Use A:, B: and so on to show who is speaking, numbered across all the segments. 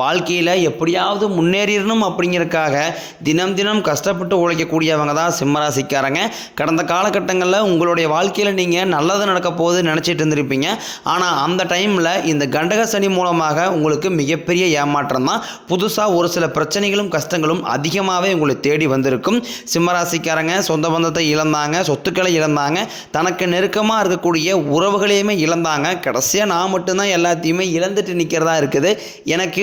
A: வாழ்க்கையில் எப்படியாவது முன்னேறிடணும் அப்படிங்கிறதுக்காக தினம் தினம் கஷ்டப்பட்டு உழைக்கக்கூடியவங்க தான் சிம்மராசிக்காரங்க. கடந்த காலகட்டங்களில் உங்களுடைய வாழ்க்கையில் நீங்கள் நல்லது நடக்க போகுது நினச்சிட்டு இருந்திருப்பீங்க. ஆனால் அந்த டைமில் இந்த கண்டக சனி மூலமாக உங்களுக்கு மிகப்பெரிய ஏமாற்றம் தான். புதுசாக ஒரு சில பிரச்சனைகளும் கஷ்டங்களும் அதிகமாகவே உங்களை தேடி வந்திருக்கும். சிம்மராசிக்காரங்க சொந்த பந்தத்தை இழந்தாங்க சொத்துக்களை இழந்தாங்க தனக்கு நெருக்கமாக இருக்கக்கூடிய உறவுகளையுமே இழந்தாங்க. கடைசியாக நான் மட்டும்தான் எல்லாத்தையுமே இழந்துட்டு நிற்கிறதா இருக்குது. எனக்கு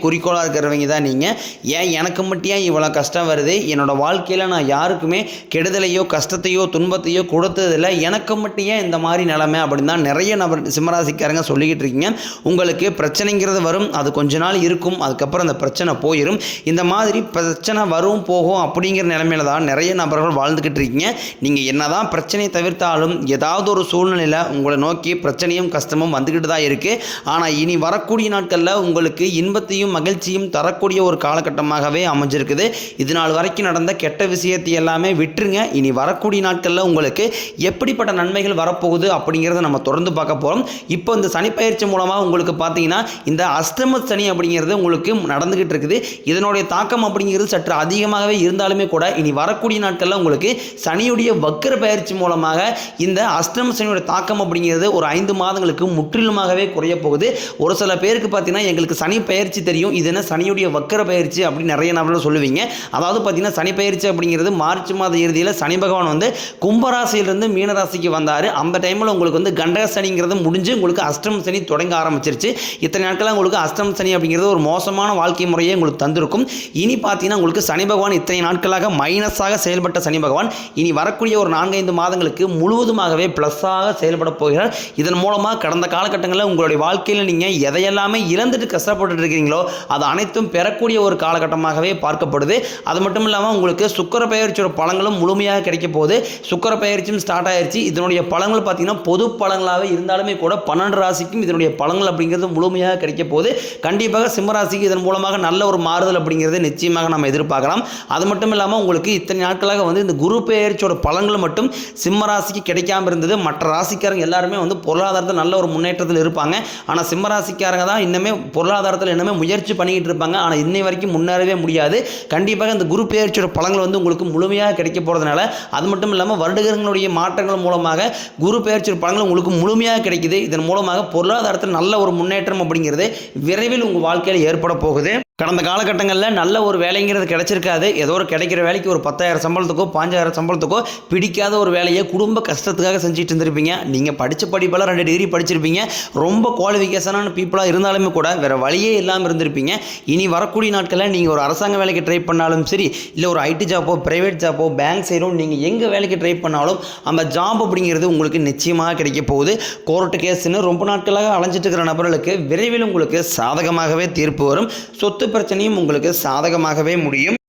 A: குறிக்கோளாக இருக்கிறவங்க தான் நீங்கள் ஏன் எனக்கு மட்டும் ஏன் இவ்வளோ கஷ்டம் வருது? என்னோடய வாழ்க்கையில் நான் யாருக்குமே கெடுதலையோ கஷ்டத்தையோ துன்பத்தையோ கொடுத்ததில்லை. எனக்கு மட்டும் ஏன் இந்த மாதிரி நிலமை? அப்படின்னு தான் நிறைய நபர் சிம்மராசிக்காரங்க சொல்லிக்கிட்டு இருக்கீங்க. உங்களுக்கு பிரச்சனைங்கிறது வரும். அது கொஞ்ச நாள் இருக்கும். அதுக்கப்புறம் அந்த பிரச்சனை போயிடும் இந்த மாதிரி பிரச்சனை வரும் போகும் அப்படிங்கிற நிலைமையில தான் நிறைய நபர்கள் வாழ்ந்துக்கிட்டு இருக்கீங்க. நீங்கள் என்னதான் பிரச்சனையை தவிர்த்தாலும் ஏதாவது ஒரு சூழ்நிலையில் உங்களை நோக்கி பிரச்சனையும் கஷ்டமும் வந்துக்கிட்டு தான் இருக்குது ஆனால் இனி வரக்கூடிய நாட்களில் உங்களுக்கு இன்பத்தையும் மகிழ்ச்சியும் தரக்கூடிய ஒரு காலகட்டமாகவே அமைஞ்சிருக்குது. இது நாள் வரைக்கும் நடந்த கெட்ட விஷயத்தை எல்லாமே விட்டுருங்க. இனி வரக்கூடிய நாட்களில் உங்களுக்கு எப்படிப்பட்ட நன்மைகள் வரப்போகுது அப்படிங்கிறத நம்ம தொடர்ந்து பார்க்க போகிறோம் இப்போ இந்த சனிப்பயிற்சி மூலமாக உங்களுக்கு பார்த்தீங்கன்னா இந்த அஷ்டம சனி அப்படிங்கிறது உங்களுக்கு நடந்துக்கிட்டு இருக்குது. இதனுடைய தாக்கம் அப்படிங்கிறது சற்று அதிகமாகவே இருந்தாலுமே கூட இனி வரக்கூடிய நாட்களில் உங்களுக்கு சனியுடைய வக்கர பயிற்சி மூலமாக இந்த அஷ்டம சனியுடைய தாக்கம் அப்படிங்கிறது ஒரு ஐந்து மாதங்களுக்கு முற்றிலுமாகவே குறைய போகுது. ஒரு சில பேருக்கு பார்த்தீங்கன்னா எங்களுக்கு சனி பயிற்சி தெரியும். இது என்ன சனியுடைய வக்கர பயிற்சி அப்படின்னு நிறைய நபர்கள் சொல்லுவீங்க. அதாவது பார்த்தீங்கன்னா சனி பயிற்சி அப்படிங்கிறது மார்ச் மாத இறுதியில் சனி பகவான் வந்து கும்பராசியிலிருந்து மீனராசிக்கு வந்தார். அந்த டைமில் உங்களுக்கு வந்து கண்டக சனிங்கிறது முடிஞ்சு உங்களுக்கு அஷ்டம் சனி தொடங்க ஆரம்பிச்சிருச்சு. இத்தனை நாட்களாக உங்களுக்கு அஷ்டம் சனி அப்படிங்கிறது ஒரு மோசமான வாழ்க்கை முறையை உங்களுக்கு தந்திருக்கும். இனி பார்த்தீங்கன்னா உங்களுக்கு சனி பகவான் இத்தனை நாட்களாக மைனஸாக செயல்பட்ட சனி பகவான். இனி வரக்கூடிய ஒரு நான்கைந்து மாதங்களுக்கு முழுவதுமாகவே ப்ளஸ்ஸாக செயல்பட போகிறார். இதன் மூலமாக கடந்த காலகட்டங்களில் உங்களுடைய வாழ்க்கையில் நீங்கள் எதையெல்லாமே இழந்துட்டு கஷ்டப்பட்டு இருக்கிறீங்களோ அது அனைத்தும் பெறக்கூடிய ஒரு காலகட்டமாகவே பார்க்கப்படுது. அது மட்டும் இல்லாமல் உங்களுக்கு சுக்கர பயிற்சியோட பழங்களும் முழுமையாக கிடைக்க போகுது. சுக்கர பயிற்சியும் ஸ்டார்ட் ஆயிடுச்சு இதனுடைய பழங்கள் பார்த்தீங்கன்னா பொது பழங்களாகவே இருந்தாலுமே கூட பன்னெண்டு ராசிக்கும் இதனுடைய பழங்கள் அப்படிங்கிறது முழுமையாக கிடைக்க போகுது. கண்டிப்பாக சிம்மராசிக்கு இதன் மூலமாக நல்ல ஒரு மாறுதல் அப்படிங்கிறது நிச்சயமாக நம்ம எதிர்பார்க்கலாம். அது மட்டும் இல்லாமல் உங்களுக்கு இத்தனை நாட்களாக வந்து இந்த குரு பெயர்ச்சியோட பலன்கள் மட்டும் சிம்மராசிக்கு கிடைக்காம இருந்தது. மற்ற ராசிக்காரங்க எல்லாருமே வந்து பொருளாதாரத்தில் நல்ல ஒரு முன்னேற்றத்தில் இருப்பாங்க. ஆனால் சிம்மராசிக்காரங்க தான் இன்னுமே பொருளாதாரத்தில் இன்னுமே முயற்சி பண்ணிக்கிட்டு இருப்பாங்க. ஆனால் இன்னை வரைக்கும் முன்னேறவே முடியாது. கண்டிப்பாக இந்த குரு பெயர்ச்சியோட பலங்கள் வந்து உங்களுக்கு முழுமையாக கிடைக்க போகிறதுனால அது மட்டும் இல்லாமல் வருடகங்களுடைய மாற்றங்கள் மூலமாக குரு பெயர்ச்சியோட பலங்கள் உங்களுக்கு முழுமையாக கிடைக்குது. இதன் மூலமாக பொருளாதாரத்தில் நல்ல ஒரு முன்னேற்றம் அப்படிங்கிறது விரைவில் உங்கள் வாழ்க்கையில் ஏற்பட போகுது. கடந்த காலகட்டங்களில் நல்ல ஒரு வேலைங்கிறது கிடைச்சிருக்காது. ஏதோ ஒரு கிடைக்கிற வேலைக்கு ஒரு பத்தாயிரம் சம்பளத்துக்கோ பாஞ்சாயிரம் சம்பளத்துக்கோ பிடிக்காத ஒரு வேலையை குடும்ப கஷ்டத்துக்காக செஞ்சுட்டு இருந்திருப்பீங்க. நீங்கள் படித்த படிப்பெல்லாம் ரெண்டு டிகிரி படிச்சிருப்பீங்க. ரொம்ப குவாலிஃபிகேஷனான பீப்புளாக இருந்தாலுமே கூட வேறு வழியே இல்லாமல் இருந்திருப்பீங்க. இனி வரக்கூடிய நாட்களில் நீங்கள் ஒரு அரசாங்க வேலைக்கு ட்ரை பண்ணாலும் சரி இல்லை ஒரு ஐடி ஜாப்போ ப்ரைவேட் ஜாப்போ பேங்க் சைடும் நீங்கள் எங்கே வேலைக்கு ட்ரை பண்ணாலும் அந்த ஜாப் அப்படிங்கிறது உங்களுக்கு நிச்சயமாக கிடைக்க போகுது. கோர்ட்டு கேஸ்னு ரொம்ப நாட்களாக அலைஞ்சிட்டு இருக்கிற நபர்களுக்கு விரைவில் உங்களுக்கு சாதகமாகவே தீர்ப்பு வரும். சொத்து பிரச்சனையும் உங்களுக்கு சாதகமாகவே முடியும்.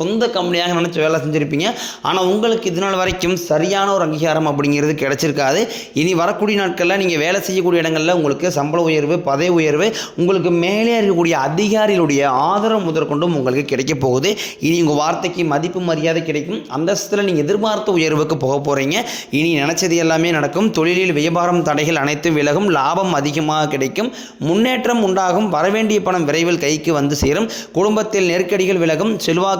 A: சொந்த கம்பெனியாக நினச்சி வேலை செஞ்சுருப்பீங்க. ஆனால் உங்களுக்கு இது நாள் வரைக்கும் சரியான ஒரு அங்கீகாரம் அப்படிங்கிறது கிடைச்சிருக்காது. இனி வரக்கூடிய நாட்களில் நீங்கள் வேலை செய்யக்கூடிய இடங்களில் உங்களுக்கு சம்பள உயர்வு பதவி உயர்வு உங்களுக்கு மேலே இருக்கக்கூடிய அதிகாரிகளுடைய ஆதரவு முதற்கொண்டும் உங்களுக்கு கிடைக்க போகுது. இனி உங்கள் வார்த்தைக்கு மதிப்பு மரியாதை கிடைக்கும். அந்தஸ்தில் நீங்கள் எதிர்பார்த்த உயர்வுக்கு போக போகிறீங்க இனி நினச்சது எல்லாமே நடக்கும். தொழிலில் வியாபாரம் தடைகள் அனைத்தும் விலகும். லாபம் அதிகமாக கிடைக்கும். முன்னேற்றம் உண்டாகும். வரவேண்டிய பணம் விரைவில் கைக்கு வந்து சேரும். குடும்பத்தில் நெருக்கடிகள் விலகும். செல்வாக்கு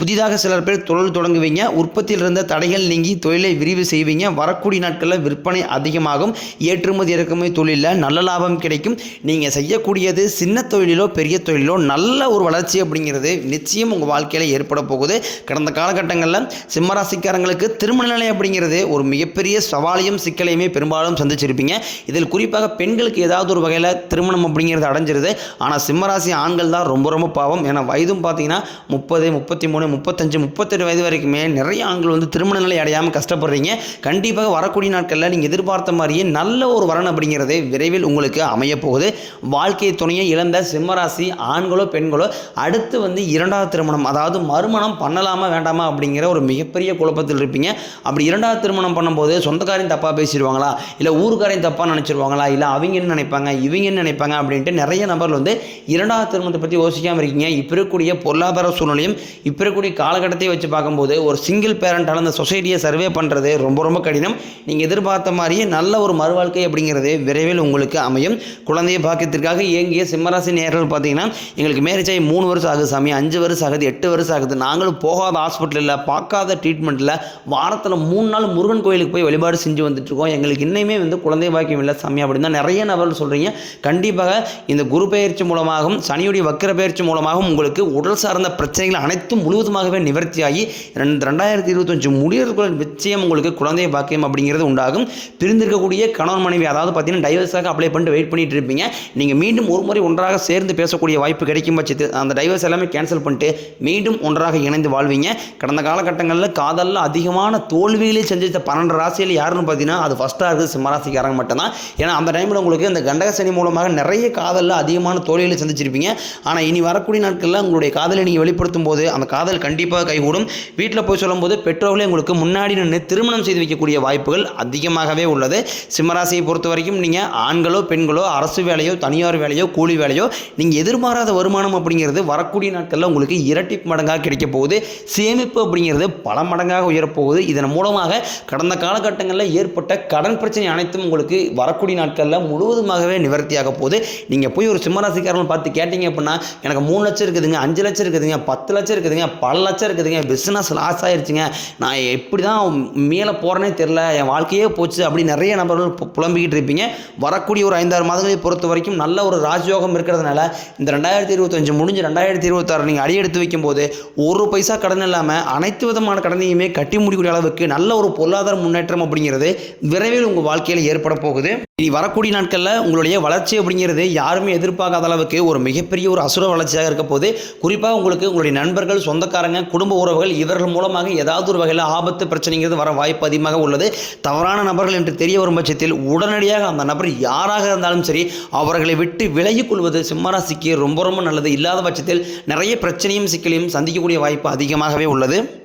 A: புதிதாக சிலர் பேர் தொழில் தொடங்குவீங்க. உற்பத்தியில் இருந்த தடைகள் நீங்கி தொழிலை விரிவு செய்வீங்க. வரக்கூடிய நாட்களில் விற்பனை அதிகமாகும். ஏற்றுமதி இறக்குமதி தொழிலில் நல்ல லாபம் கிடைக்கும். நீங்கள் செய்யக்கூடியது சின்ன தொழிலிலோ பெரிய தொழிலோ நல்ல ஒரு வளர்ச்சி அப்படிங்கிறது நிச்சயம் உங்கள் வாழ்க்கையில் ஏற்பட போகுது. கடந்த காலகட்டங்களில் சிம்மராசிக்காரங்களுக்கு திருமண நிலை அப்படிங்கிறது ஒரு மிகப்பெரிய சவாலையும் சிக்கலையுமே பெரும்பாலும் சந்திச்சிருப்பீங்க. இதில் குறிப்பாக பெண்களுக்கு ஏதாவது ஒரு வகையில் திருமணம் அப்படிங்கிறது அடைஞ்சிருது. ஆனால் சிம்மராசி ஆண்கள் தான் ரொம்ப ரொம்ப பாவம். ஏன்னா வயதும் பார்த்தீங்கன்னா முப்பது முப்பத்தி மூணு முப்பத்தஞ்சு முப்பத்தெட்டு வயது வரைக்குமே நிறைய ஆண்கள் வந்து திருமண நிலை அடையாமல் கஷ்டப்படுறீங்க. கண்டிப்பாக வரக்கூடிய நாட்களில் நீங்கள் எதிர்பார்த்த மாதிரியே நல்ல ஒரு வரன் அப்படிங்கிறது விரைவில் உங்களுக்கு அமையப்போகுது. வாழ்க்கை துணையை இழந்த சிம்மராசி ஆண்களோ பெண்களோ அடுத்து வந்து இரண்டாவது திருமணம் அதாவது மறுமணம் பண்ணலாமா வேண்டாமா அப்படிங்கிற ஒரு மிகப்பெரிய குழப்பத்தில் இருப்பீங்க. அப்படி இரண்டாவது திருமணம் பண்ணும்போது சொந்தக்காரையும் தப்பாக பேசிடுவாங்களா? இல்லை ஊருக்காரையும் தப்பாக நினச்சிருவாங்களா? இல்லை அவங்க என்ன நினைப்பாங்க? இவங்க என்ன நினைப்பாங்க? அப்படின்ட்டு நிறைய நபர்கள் வந்து இரண்டாவது திருமணத்தை பற்றி யோசிக்காமல் இருக்கீங்க. இப்போ இருக்கக்கூடிய பொருளாதார சூழ்நிலையும் இப்போ இருக்கக்கூடிய காலகட்டத்தை வச்சு பார்க்கும்போது ஒரு சிங்கிள் பேரண்டால் அந்த சொசைட்டியை சர்வே பண்ணுறது ரொம்ப ரொம்ப கடினம். நீங்கள் எதிர்பார்த்த மாதிரியே நல்ல ஒரு மறுவாழ்க்கை அப்படிங்கிறது விரைவில் உங்களுக்கு அமையும். குழந்தைய பாக்கியத்திற்காக இயங்கிய சிம்மராசி நேர்கள் பார்த்தீங்கன்னா எங்களுக்கு மேரேஜ் ஆகி மூணு வருஷம் ஆகுது சாமி அஞ்சு வருஷம் ஆகுது எட்டு வருஷம் ஆகுது. நாங்களும் போகாத ஹாஸ்பிட்டலில் பார்க்காத ட்ரீட்மெண்ட்டில் வாரத்தில் மூணு நாள் முருகன் கோயிலுக்கு போய் வழிபாடு செஞ்சு வந்துட்டுருக்கோம். எங்களுக்கு இன்னுமே வந்து குழந்தை பாக்கியம் இல்லை சாமி அப்படின்னு தான் நிறைய நபர்கள் சொல்கிறீங்க கண்டிப்பாக இந்த குரு பயிற்சி மூலமாகவும் சனியுடைய வக்கர பயிற்சி மூலமாகவும் உங்களுக்கு உடல் சார்ந்த பிரச்சனைகள் அனைத்தும் முழுவதும் முழுவதுமாகவே நிவர்த்தியாகி ரெண்டு ரெண்டாயிரத்தி இருபத்தஞ்சு முடியறதுக்குள்ள நிச்சயம் உங்களுக்கு குழந்தை பாக்கியம் அப்படிங்கிறது உண்டாகும். பிரிந்திருக்கக்கூடிய கணவன் மனைவி அதாவது பார்த்தீங்கன்னா டைவர்ஸாக அப்ளை பண்ணிட்டு வெயிட் பண்ணிட்டு இருப்பீங்க. நீங்கள் மீண்டும் ஒரு முறை ஒன்றாக சேர்ந்து பேசக்கூடிய வாய்ப்பு கிடைக்கும் பட்சத்தில் அந்த டைவர்ஸ் எல்லாமே கேன்சல் பண்ணிட்டு மீண்டும் ஒன்றாக இணைந்து வாழ்வீங்க. கடந்த காலகட்டங்களில் காதலில் அதிகமான தோல்விகளை செஞ்சிருந்த பன்னெண்டு ராசியில் யாருன்னு பார்த்தீங்கன்னா அது ஃபஸ்ட்டாக இருக்குது சிம்மராசிக்காரங்க மட்டும்தான். ஏன்னா அந்த டைமில் உங்களுக்கு இந்த கண்டகசனி மூலமாக நிறைய காதலில் அதிகமான தோல்விகளை சந்திச்சிருப்பீங்க. ஆனால் இனி வரக்கூடிய நாட்களில் உங்களுடைய காதலை நீங்கள் வெளிப்படுத்தும் போது அந்த காதல் கண்டிப்பாக கைகூடும். வீட்டில் போய் சொல்லும்போது பெற்றோர்களே உங்களுக்கு முன்னாடி நின்று திருமணம் செய்து வைக்கக்கூடிய வாய்ப்புகள் அதிகமாகவே உள்ளது. சிம்மராசியை பொறுத்த வரைக்கும் நீங்கள் ஆண்களோ பெண்களோ அரசு வேலையோ தனியார் வேலையோ கூலி வேலையோ நீங்கள் எதிர்பாராத வருமானம் அப்படிங்கிறது வரக்கூடிய நாட்களில் உங்களுக்கு இரட்டி மடங்காக கிடைக்க போகுது. சேமிப்பு அப்படிங்கிறது பல மடங்காக உயரப்போகுது. இதன் மூலமாக கடந்த காலகட்டங்களில் ஏற்பட்ட கடன் பிரச்சனை அனைத்தும் உங்களுக்கு வரக்கூடிய நாட்களில் முழுவதுமாகவே நிவர்த்தியாக போகுது. நீங்கள் போய் ஒரு சிம்மராசிக்காரன் பார்த்து கேட்டீங்க அப்படின்னா எனக்கு மூணு லட்சம் இருக்குதுங்க அஞ்சு லட்சம் இருக்குதுங்க பத்து லட்சம் இருக்குதுங்க பல லட்சம் இருக்குதுங்க. பிஸ்னஸ் லாஸ் ஆயிடுச்சுங்க நான் எப்படி தான் மேலே போகிறேனே தெரில என் வாழ்க்கையே போச்சு. அப்படி நிறைய நபர்கள் புலம்பிக்கிட்டு இருப்பீங்க. வரக்கூடிய ஒரு ஐந்தாறு மாதங்களை பொறுத்த வரைக்கும் நல்ல ஒரு ராஜயோகம் இருக்கிறதுனால இந்த ரெண்டாயிரத்தி இருபத்தஞ்சு முடிஞ்சு ரெண்டாயிரத்தி இருபத்தாறு நீங்கள் அடி எடுத்து வைக்கும்போது ஒரு பைசா கடன் இல்லாமல் அனைத்து விதமான கடனையுமே கட்டி முடிக்கூடிய அளவுக்கு நல்ல ஒரு பொருளாதார முன்னேற்றம் அப்படிங்கிறது விரைவில் உங்கள் வாழ்க்கையில் ஏற்பட போகுது. இனி வரக்கூடிய நாட்களில் உங்களுடைய வளர்ச்சி அப்படிங்கிறது யாருமே எதிர்பார்க்காத அளவுக்கு ஒரு மிகப்பெரிய ஒரு அசுர வளர்ச்சியாக இருக்க போது குறிப்பாக உங்களுக்கு உங்களுடைய நண்பர்கள் சொந்த சொந்தக்காரங்க குடும்ப உறவுகள் இவர்கள் மூலமாக ஏதாவது ஒரு வகையில் ஆபத்து பிரச்சனைங்கிறது வர வாய்ப்பு அதிகமாக உள்ளது. தவறான நபர்கள் என்று தெரிய வரும் பட்சத்தில் உடனடியாக அந்த நபர் யாராக இருந்தாலும் சரி அவர்களை விட்டு விலகிக் கொள்வது சிம்மராசிக்கு ரொம்ப ரொம்ப நல்லது. இல்லாத பட்சத்தில் நிறைய பிரச்சனையும் சிக்கலையும் சந்திக்கக்கூடிய வாய்ப்பு அதிகமாகவே உள்ளது.